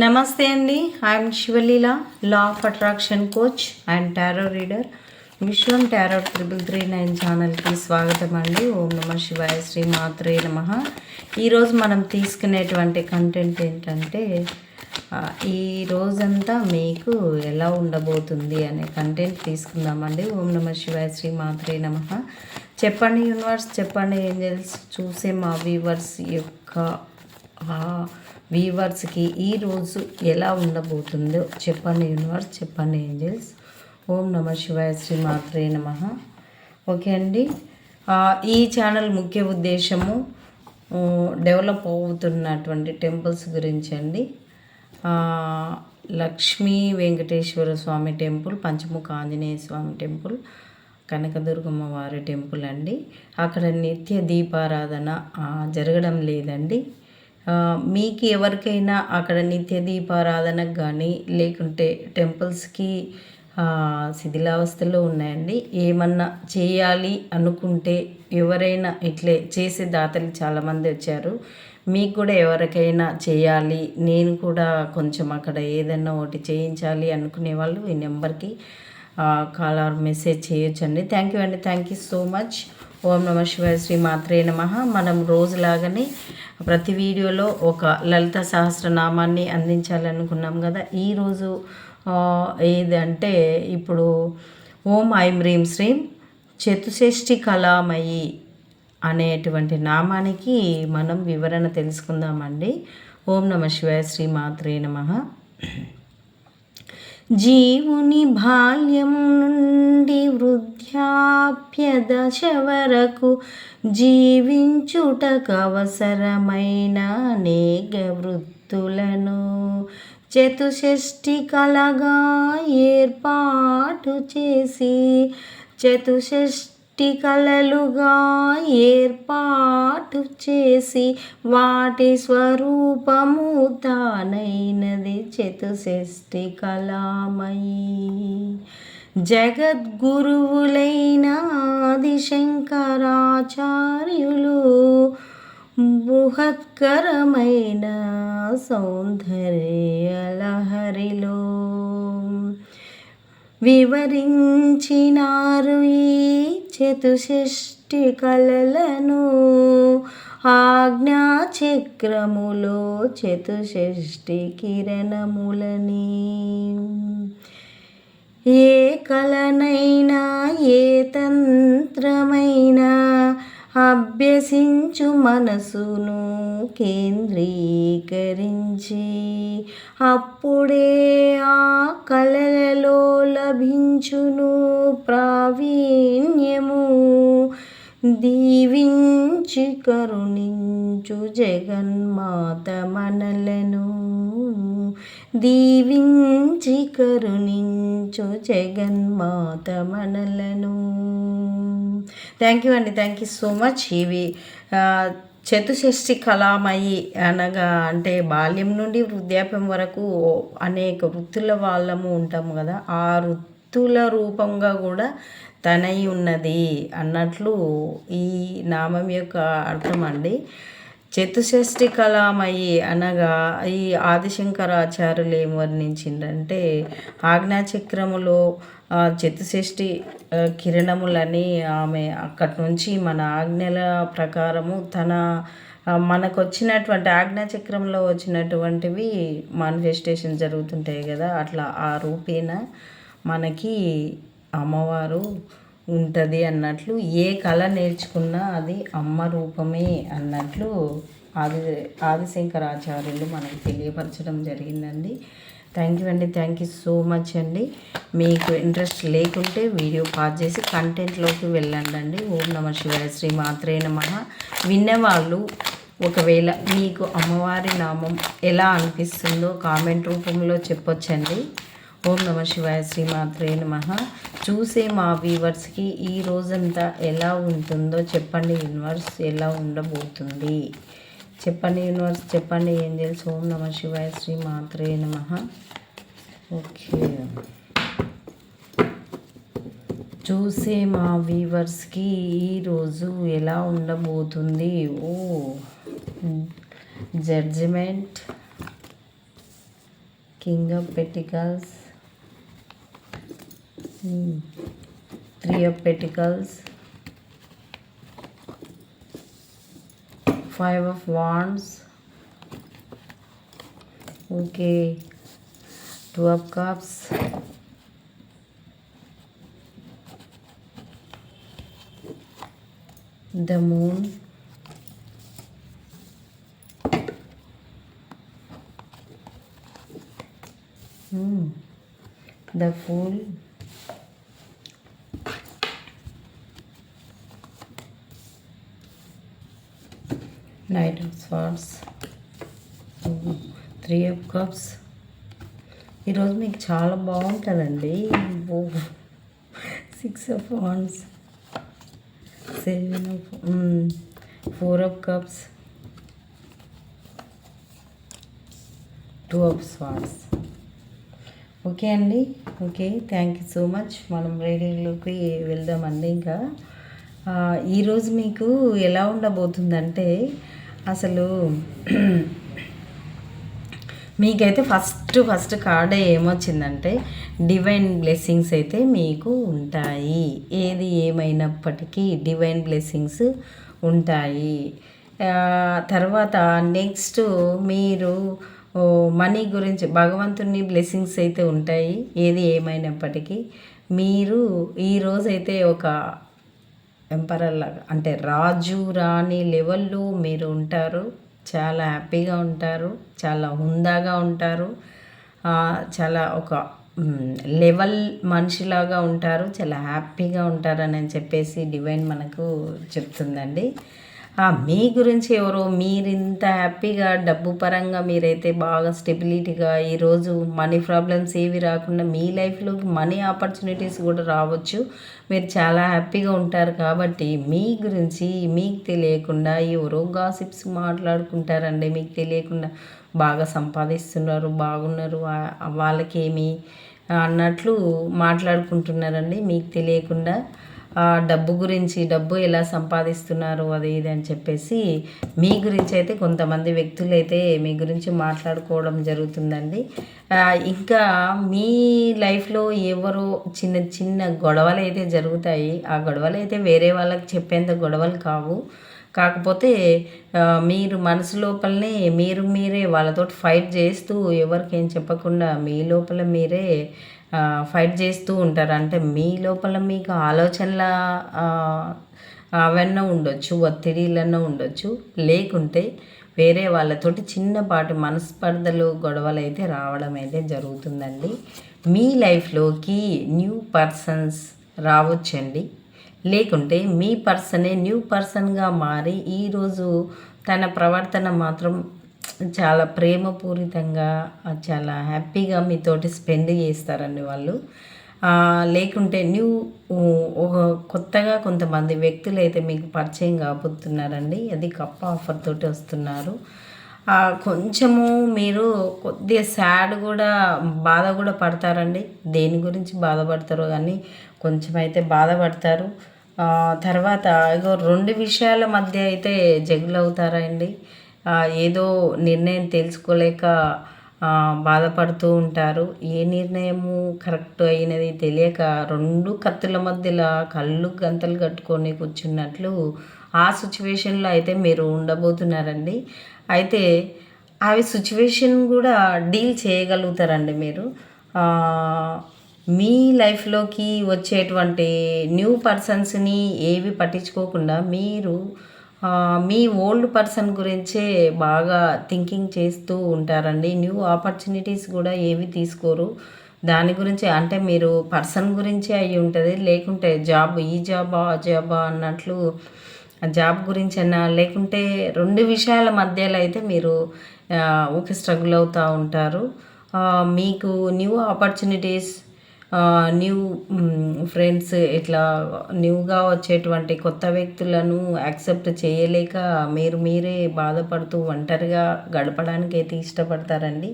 నమస్తే అండి. I'm Sivaleela law of attraction coach and tarot reader Viswam tarot triple three nine ఛానల్కి స్వాగతం అండి. ఓం నమ శివాయ శ్రీ మాత్రే నమ. ఈరోజు మనం తీసుకునేటువంటి కంటెంట్ ఏంటంటే ఈ రోజంతా మీకు ఎలా ఉండబోతుంది అనే కంటెంట్ తీసుకుందామండి. ఓం నమ శివాయ శ్రీ మాత్రే నమ. చెప్పండి యూనివర్స్ చెప్పండి ఏంజల్స్ చూసే మా వ్యూవర్స్ యొక్క వీవర్స్కి ఈరోజు ఎలా ఉండబోతుందో చెప్పండి యూనివర్స్ చెప్పండి ఏంజల్స్. ఓం నమ శివాయ శ్రీ మాత్రే నమ. ఓకే అండి. ఈ ఛానల్ ముఖ్య ఉద్దేశము డెవలప్ అవుతున్నటువంటి టెంపుల్స్ గురించి అండి. లక్ష్మీ వెంకటేశ్వర స్వామి టెంపుల్ పంచముఖ ఆంజనేయ స్వామి టెంపుల్ కనకదుర్గమ్మ వారి టెంపుల్ అండి. అక్కడ నిత్య దీపారాధన జరగడం లేదండి. మీకు ఎవరికైనా అక్కడ నిత్య దీపారాధనకు కానీ లేకుంటే టెంపుల్స్కి శిథిలావస్థలో ఉన్నాయండి. ఏమన్నా చేయాలి అనుకుంటే ఎవరైనా ఇట్లే చేసే దాతలు చాలామంది వచ్చారు. మీకు కూడా ఎవరికైనా చేయాలి నేను కూడా కొంచెం అక్కడ ఏదైనా ఒకటి చేయించాలి అనుకునే వాళ్ళు ఈ నెంబర్కి కాల్ ఆర్ మెసేజ్ చేయొచ్చండి. థ్యాంక్ యూ అండి. Thank you so much. ఓం నమ శివాయ శ్రీ మాత్రే నమ. మనం రోజులాగానే ప్రతి వీడియోలో ఒక లలిత సహస్రనామాన్ని అందించాలనుకున్నాం కదా. ఈరోజు ఏదంటే ఇప్పుడు ఓం ఐం హ్రీం శ్రీం చతుషష్ఠి కళామయి అనేటువంటి నామానికి మనం వివరణ తెలుసుకుందామండి. ఓం నమ శివాయ శ్రీ మాత్రే నమ. జీవుని బాల్యం నుండి వృద్ధాప్య దశ వరకు జీవించుటకు అవసరమైన అనేక వృత్తులను చతుషష్ఠి కలగా ఏర్పాటు చేసి చతుషష్ఠి కళలుగా ఏర్పాటు చేసి వాటి స్వరూపము తానైనది చతుషష్ఠి కళామయీ. జగద్గురువులైన ఆదిశంకరాచార్యులు బృహత్కరమైన సౌందర్యలహరిలో వివరించినారు ఈ చతుషష్టి కళలను ఆజ్ఞా చక్రములో చతుషష్టి కిరణములని. ఏ కళనైనా ఏ తంత్రమైనా అభ్యసించు మనసును కేంద్రీకరించి అప్పుడే ఆ కళలలో లభించును ప్రావీణ్యము. దీవించి కరుణించు జగన్మాత మనలను. దీవించి కరుణించు జగన్మాత మనలను. థ్యాంక్ యూ అండి. థ్యాంక్ యూ సో మచ్ ఇవి చతుషష్ఠి కళామయి అనగా అంటే బాల్యం నుండి వృద్ధాప్యం వరకు అనేక వృత్తుల వాళ్ళము ఉంటాము కదా. ఆ వృత్తుల రూపంగా కూడా తనై ఉన్నది అన్నట్లు ఈ నామం యొక్క అర్థం అండి చతుషష్ఠి కళామయి అనగా ఈ ఆదిశంకరాచార్యులు ఏం వర్ణించిందంటే ఆజ్ఞాచక్రములో చతుషష్ఠి కిరణములని ఆమె అక్కడి నుంచి మన ఆజ్ఞల ప్రకారము తన మనకు వచ్చినటువంటి ఆజ్ఞాచక్రంలో వచ్చినటువంటివి మానిఫెస్టేషన్ జరుగుతుంటాయి కదా అట్లా ఆ రూపేణ మనకి అమ్మవారు ఉంటుంది అన్నట్లు ఏ కళ నేర్చుకున్నా అది అమ్మ రూపమే అన్నట్లు ఆది ఆదిశంకరాచార్యులు మనకు తెలియపరచడం జరిగిందండి. థ్యాంక్ యూ అండి. థ్యాంక్ యూ సో మచ్ అండి. మీకు ఇంట్రెస్ట్ లేకుంటే వీడియో పాజ్ చేసి కంటెంట్లోకి వెళ్ళండి అండి ఓం నమ శివాయ శ్రీ మాత్రే నమ. విన్నవాళ్ళు ఒకవేళ మీకు అమ్మవారి నామం ఎలా అనిపిస్తుందో కామెంట్ రూపంలో చెప్పొచ్చండి. ఓం నమ శివాయ శ్రీమాత్రే నమ. చూసే మా వ్యూవర్స్కి ఈ రోజంతా ఎలా ఉంటుందో చెప్పండి యూనివర్స్ ఎలా ఉండబోతుంది. చెప్పండి యూనివర్స్ చెప్పండి ఏం తెలుసు ఓం నమ శివాయ శ్రీమాత్రే నమ. ఓకే. చూసే మా వ్యూవర్స్కి ఈరోజు ఎలా ఉండబోతుంది? ఓ judgement king of pentacles. Three of pentacles. Five of wands. Okay. Two of cups. The moon. Hmm. The Fool. Knight of Swords. Three of cups ఈరోజు మీకు చాలా బాగుంటుందండి. Six of wands seven of four of cups two of swords okay అండి. Okay thank you so much మనం రీడింగ్లోకి వెళ్దామండి ఇంకా. ఈరోజు మీకు ఎలా ఉండబోతుందంటే అసలు మీకైతే ఫస్ట్ ఫస్ట్ కార్డే ఏమొచ్చిందంటే డివైన్ బ్లెస్సింగ్స్ అయితే మీకు ఉంటాయి. ఏది ఏమైనప్పటికీ డివైన్ బ్లెస్సింగ్స్ ఉంటాయి. తర్వాత నెక్స్ట్ మీరు మనీ గురించి భగవంతుని బ్లెస్సింగ్స్ అయితే ఉంటాయి. ఏది ఏమైనప్పటికీ మీరు ఈరోజైతే ఒక ఎంపరర్ లాగా అంటే రాజు రాణి లెవెల్లో మీరు ఉంటారు. చాలా హ్యాపీగా ఉంటారు. చాలా హుందాగా ఉంటారు. చాలా ఒక లెవెల్ మనిషిలాగా ఉంటారు. చాలా హ్యాపీగా ఉంటారని చెప్పేసి డివైన్ మనకు చెప్తుందండి. మీ గురించి ఎవరో మీరు ఇంత హ్యాపీగా డబ్బు పరంగా మీరైతే బాగా స్టెబిలిటీగా ఈరోజు మనీ ప్రాబ్లమ్స్ ఏవి రాకుండా మీ లైఫ్లో మనీ ఆపర్చునిటీస్ కూడా రావచ్చు. మీరు చాలా హ్యాపీగా ఉంటారు కాబట్టి మీ గురించి మీకు తెలియకుండా ఎవరో గాసిప్స్ మాట్లాడుకుంటారండి మీకు తెలియకుండా బాగా సంపాదిస్తున్నారు బాగున్నారు వాళ్ళకేమి అన్నట్లు మాట్లాడుకుంటున్నారండి మీకు తెలియకుండా. డబ్బు గురించి డబ్బు ఎలా సంపాదిస్తున్నారు అది ఇది అని చెప్పేసి మీ గురించి అయితే కొంతమంది వ్యక్తులు అయితే మీ గురించి మాట్లాడుకోవడం జరుగుతుందండి. ఇంకా మీ లైఫ్లో ఎవరో చిన్న చిన్న గొడవలు అయితే జరుగుతాయి. ఆ గొడవలు అయితే వేరే వాళ్ళకి చెప్పేంత గొడవలు కావు. కాకపోతే మీరు మనసు లోపలనే మీరు మీరే వాళ్ళతో ఫైట్ చేస్తూ ఎవరికేం చెప్పకుండా మీ లోపల మీరే ఫైట్ చేస్తూ ఉంటారు. అంటే మీ లోపల మీకు ఆలోచనల అవన్నీ ఉండొచ్చు ఒత్తిడిలన్నా ఉండొచ్చు. లేకుంటే వేరే వాళ్ళతోటి చిన్నపాటి మనస్పర్ధలు గొడవలు అయితే రావడం అయితే జరుగుతుందండి. మీ లైఫ్లోకి న్యూ పర్సన్స్ రావచ్చండి. లేకుంటే మీ పర్సనే న్యూ పర్సన్గా మారి ఈరోజు తన ప్రవర్తన మాత్రం చాలా ప్రేమపూరితంగా చాలా హ్యాపీగా మీతోటి స్పెండ్ చేస్తారండి వాళ్ళు. లేకుంటే న్యూ ఒక కొత్తగా కొంతమంది వ్యక్తులు అయితే మీకు పరిచయం కాబోతున్నారండి. అది కప్ప ఆఫర్ తోటి వస్తున్నారు. కొంచెము మీరు కొద్దిగా సాడ్ కూడా బాధ కూడా పడతారండి. దేని గురించి బాధపడతారో కానీ కొంచెం అయితే బాధపడతారు. తర్వాత ఇగో రెండు విషయాల మధ్య అయితే జగులు అవుతారండి ఏదో నిర్ణయం తెలుసుకోలేక బాధపడుతూ ఉంటారు. ఏ నిర్ణయము కరెక్ట్ అయినది తెలియక రెండు కత్తుల మధ్యలో కళ్ళు గంతలు కట్టుకొని కూర్చున్నట్లు ఆ సిచ్యువేషన్లో అయితే మీరు ఉండబోతున్నారండి. అయితే అవి సిచ్యువేషన్ కూడా డీల్ చేయగలుగుతారండి మీరు. మీ లైఫ్లోకి వచ్చేటువంటి న్యూ పర్సన్స్ని ఏవి పట్టించుకోకుండా మీరు మీ ఓల్డ్ పర్సన్ గురించే బాగా థింకింగ్ చేస్తూ ఉంటారండి. న్యూ ఆపర్చునిటీస్ కూడా ఏవి తీసుకోరు. దాని గురించి అంటే మీరు పర్సన్ గురించే అయి ఉంటుంది లేకుంటే జాబ్ ఈ జాబా ఆ జాబా అన్నట్లు జాబ్ గురించైనా లేకుంటే రెండు విషయాల మధ్యలో అయితే మీరు ఒక స్ట్రగుల్ అవుతూ ఉంటారు. మీకు న్యూ ఆపర్చునిటీస్ న్యూ ఫ్రెండ్స్ ఇట్లా న్యూగా వచ్చేటువంటి కొత్త వ్యక్తులను యాక్సెప్ట్ చేయలేక మీరు మీరే బాధపడుతూ ఒంటరిగా గడపడానికి అయితే ఇష్టపడతారండి.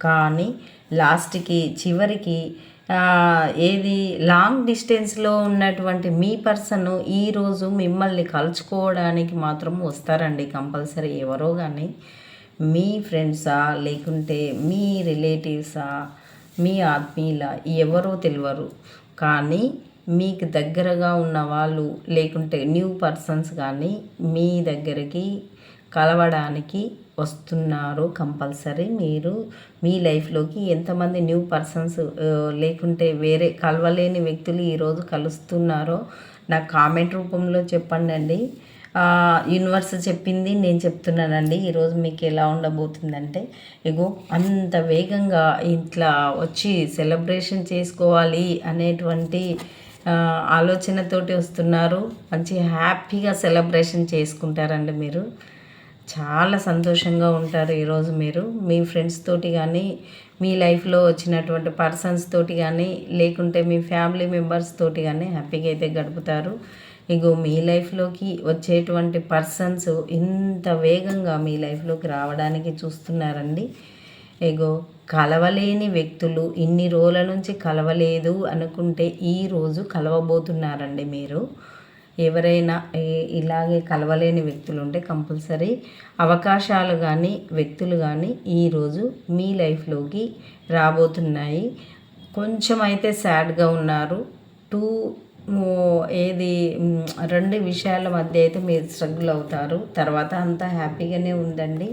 కానీ లాస్ట్కి చివరికి ఏది లాంగ్ డిస్టెన్స్లో ఉన్నటువంటి మీ పర్సన్ ఈరోజు మిమ్మల్ని కలుసుకోవడానికి మాత్రం వస్తారండి కంపల్సరీ ఎవరో కానీ మీ ఫ్రెండ్సా లేకుంటే మీ రిలేటివ్సా మీ ఆత్మీయుల ఎవరో తెలియరు. కానీ మీకు దగ్గరగా ఉన్న వాళ్ళు లేకుంటే న్యూ పర్సన్స్ కానీ మీ దగ్గరికి కలవడానికి వస్తున్నారు కంపల్సరీ. మీరు మీ లైఫ్లోకి ఎంతమంది న్యూ పర్సన్స్ లేకుంటే వేరే కలవలేని వ్యక్తులు ఈరోజు కలుస్తున్నారో నాకు కామెంట్ రూపంలో చెప్పండి యూనివర్స్ చెప్పింది నేను చెప్తున్నానండి. ఈరోజు మీకు ఎలా ఉండబోతుందంటే ఇగో అంత వేగంగా ఇట్లా వచ్చి సెలబ్రేషన్ చేసుకోవాలి అనేటువంటి ఆలోచనతోటి వస్తున్నారు. మంచి హ్యాపీగా సెలబ్రేషన్ చేసుకుంటారండి మీరు. చాలా సంతోషంగా ఉంటారు ఈరోజు మీరు. మీ ఫ్రెండ్స్ తోటి కానీ మీ లైఫ్లో వచ్చినటువంటి పర్సన్స్ తోటి కానీ లేకుంటే మీ ఫ్యామిలీ మెంబర్స్ తోటి కానీ హ్యాపీగా అయితే గడుపుతారు. ఇగో మీ లైఫ్లోకి వచ్చేటువంటి పర్సన్స్ ఇంత వేగంగా మీ లైఫ్లోకి రావడానికి చూస్తున్నారండి. ఇగో కలవలేని వ్యక్తులు ఇన్ని రోజుల నుంచి కలవలేదు అనుకుంటే ఈరోజు కలవబోతున్నారండి మీరు. ఎవరైనా ఇలాగే కలవలేని వ్యక్తులు ఉంటే కంపల్సరీ అవకాశాలు కానీ వ్యక్తులు కానీ ఈరోజు మీ లైఫ్లోకి రాబోతున్నాయి. కొంచెం అయితే సాడ్గా ఉన్నారు. టూ ఏది రెండు విషయాల మధ్య అయితే మీరు స్ట్రగుల్ అవుతారు. తర్వాత అంతా హ్యాపీగానే ఉందండి.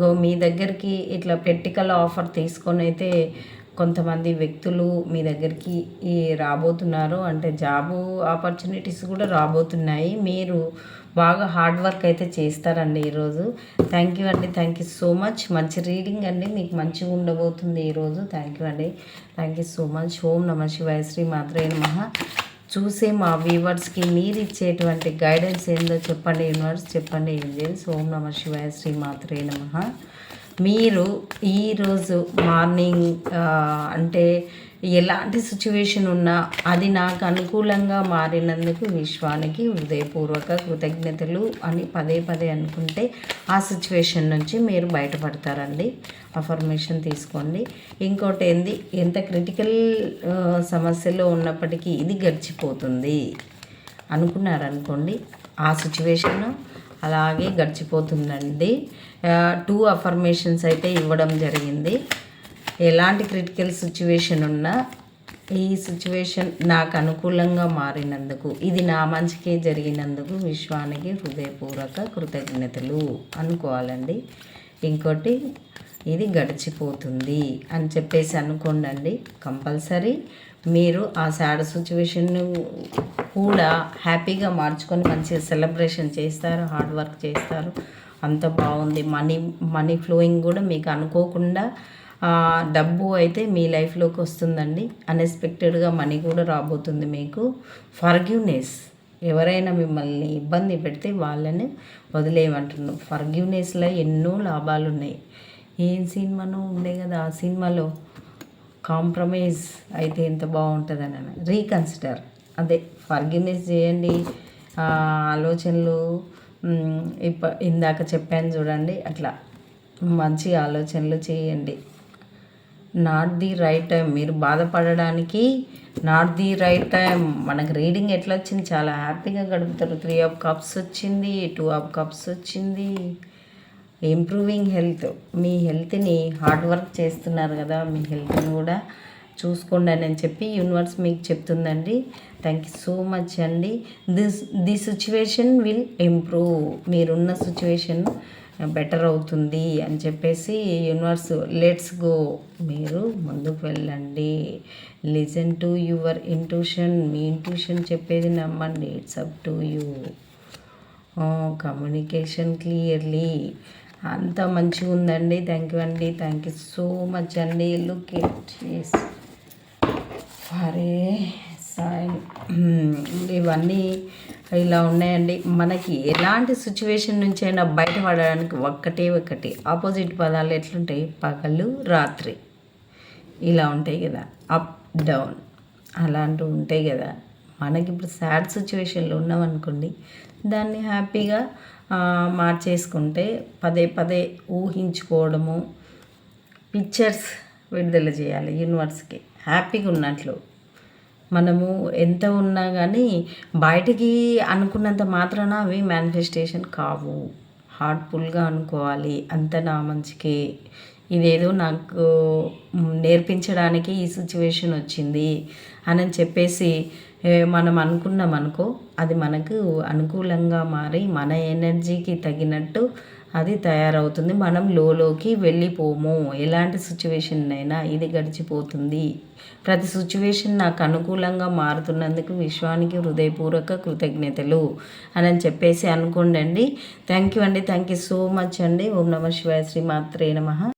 గో మీ దగ్గరికి ఇట్లా పెట్టికల ఆఫర్ తీసుకొని అయితే కొంతమంది వ్యక్తులు మీ దగ్గరికి రాబోతున్నారు. అంటే జాబు ఆపర్చునిటీస్ కూడా రాబోతున్నాయి. మీరు బాగా హార్డ్ వర్క్ అయితే చేస్తారండి ఈరోజు. థ్యాంక్ యూ అండి. థ్యాంక్ యూ సో మచ్ మంచి రీడింగ్ అండి. మీకు మంచిగా ఉండబోతుంది ఈరోజు. థ్యాంక్ యూ అండి. థ్యాంక్ యూ సో మచ్ ఓం నమ శివాయ శ్రీ మాత్రే నమ. చూసే మా వ్యూవర్స్కి మీరు ఇచ్చేటువంటి గైడెన్స్ ఏందో చెప్పండి యూనివర్స్ చెప్పండి ఏంజల్స్ ఓం నమ శివాయ శ్రీ మాత్రే నమ. మీరు ఈరోజు మార్నింగ్ అంటే ఎలాంటి సిచ్యువేషన్ ఉన్నా అది నాకు అనుకూలంగా మారినందుకు విశ్వానికి హృదయపూర్వక కృతజ్ఞతలు అని పదే పదే అనుకుంటే ఆ సిచ్యువేషన్ నుంచి మీరు బయటపడతారండి. అఫర్మేషన్ తీసుకోండి. ఇంకోటి ఏంది? ఎంత క్రిటికల్ సమస్యలో ఉన్నప్పటికీ ఇది గడిచిపోతుంది అనుకున్నారనుకోండి ఆ సిచ్యువేషన్ అలాగే గడిచిపోతుందండి. టూ అఫర్మేషన్స్ అయితే ఇవ్వడం జరిగింది. ఎలాంటి క్రిటికల్ సిచ్యువేషన్ ఉన్నా ఈ సిచ్యువేషన్ నాకు అనుకూలంగా మారినందుకు ఇది నా మంచికే జరిగినందుకు విశ్వానికి హృదయపూర్వక కృతజ్ఞతలు అనుకోవాలండి. ఇంకోటి ఇది గడిచిపోతుంది అని చెప్పేసి అనుకోండి కంపల్సరీ మీరు ఆ సాడ్ సిచ్యువేషన్ను కూడా హ్యాపీగా మార్చుకొని మంచిగా సెలబ్రేషన్ చేస్తారు హార్డ్ వర్క్ చేస్తారు అంత బాగుంది. మనీ మనీ ఫ్లోయింగ్ కూడా మీకు అనుకోకుండా డబ్బు అయితే మీ లైఫ్లోకి వస్తుందండి. అన్ఎక్స్పెక్టెడ్గా మనీ కూడా రాబోతుంది మీకు. ఫర్గ్యూనెస్ ఎవరైనా మిమ్మల్ని ఇబ్బంది పెడితే వాళ్ళని వదిలేయమంటున్నాం. ఫర్గ్యూనెస్లో ఎన్నో లాభాలు ఉన్నాయి. ఏం సినిమానో ఉండే కదా ఆ సినిమాలో కాంప్రమైజ్ అయితే ఎంత బాగుంటుందని రీకన్సిడర్. అదే ఫర్గ్యూనెస్ చేయండి. ఆలోచనలు ఇప్ప ఇందాక చెప్పాను చూడండి అట్లా మంచి ఆలోచనలు చేయండి. Not the right time. మీరు బాధపడడానికి నాట్ ది రైట్ టైం. మనకు రీడింగ్ ఎట్లా వచ్చింది? చాలా హ్యాపీగా గడుపుతారు. త్రీ ఆఫ్ కప్స్ వచ్చింది టూ ఆఫ్ కప్స్ వచ్చింది. Improving health. మీ హెల్త్ని హార్డ్ వర్క్ చేస్తున్నారు కదా మీ హెల్త్ని కూడా చూసుకోండి అని చెప్పి యూనివర్స్ మీకు చెప్తుందండి. థ్యాంక్ యూ సో మచ్ అండి. This the situation will improve మీరున్న సిచ్యువేషన్ బెటర్ అవుతుంది అని చెప్పేసి యూనివర్స్ లెట్స్ గో మీరు ముందుకు వెళ్ళండి. లిజన్ టు యువర్ ఇంట్యూషన్ మీ ఇంట్యూషన్ చెప్పేది నమ్మండి. It's up to you communication clearly అంత మంచిగా ఉందండి. థ్యాంక్ యూ అండి. థ్యాంక్ యూ సో మచ్ అండి. లుక్ ఇట్ ఫరే ఇవన్నీ ఇలా ఉన్నాయండి. మనకి ఎలాంటి సిచ్యువేషన్ నుంచి అయినా బయటపడడానికి ఒక్కటే ఒకటి ఆపోజిట్ పదాలు ఎట్లుంటాయి? పగలు రాత్రి. ఇలా ఉంటాయి కదా అప్ డౌన్ అలాంటివి ఉంటాయి కదా. మనకి ఇప్పుడు సాడ్ సిచ్యువేషన్లో ఉన్నామనుకోండి దాన్ని హ్యాపీగా మార్చేసుకుంటే పదే పదే ఊహించుకోవడము పిక్చర్స్ విడుదల చేయాలి యూనివర్స్కి హ్యాపీగా ఉన్నట్లు. మనము ఎంత ఉన్నా కానీ బయటికి అనుకున్నంత మాత్రాన అవి మేనిఫెస్టేషన్ కావు. హార్ట్ఫుల్గా అనుకోవాలి. అంత నా మంచికి. ఇదేదో నాకు నేర్పించడానికి ఈ సిచ్యువేషన్ వచ్చింది అని చెప్పేసి మనం అనుకున్నాం అనుకో అది మనకు అనుకూలంగా మారి మన ఎనర్జీకి తగినట్టు అది తయారవుతుంది. మనం లోలోకి వెళ్ళిపోము. ఎలాంటి సిచ్యువేషన్ అయినా ఇది గడిచిపోతుంది. ప్రతి సిచ్యువేషన్ నాకు అనుకూలంగా మారుతున్నందుకు విశ్వానికి హృదయపూర్వక కృతజ్ఞతలు అని చెప్పేసి అనుకోండి అండి థ్యాంక్ యూ అండి. థ్యాంక్ యూ సో మచ్ అండి. ఓం నమ శివాయ శ్రీ మాత్రే నమ.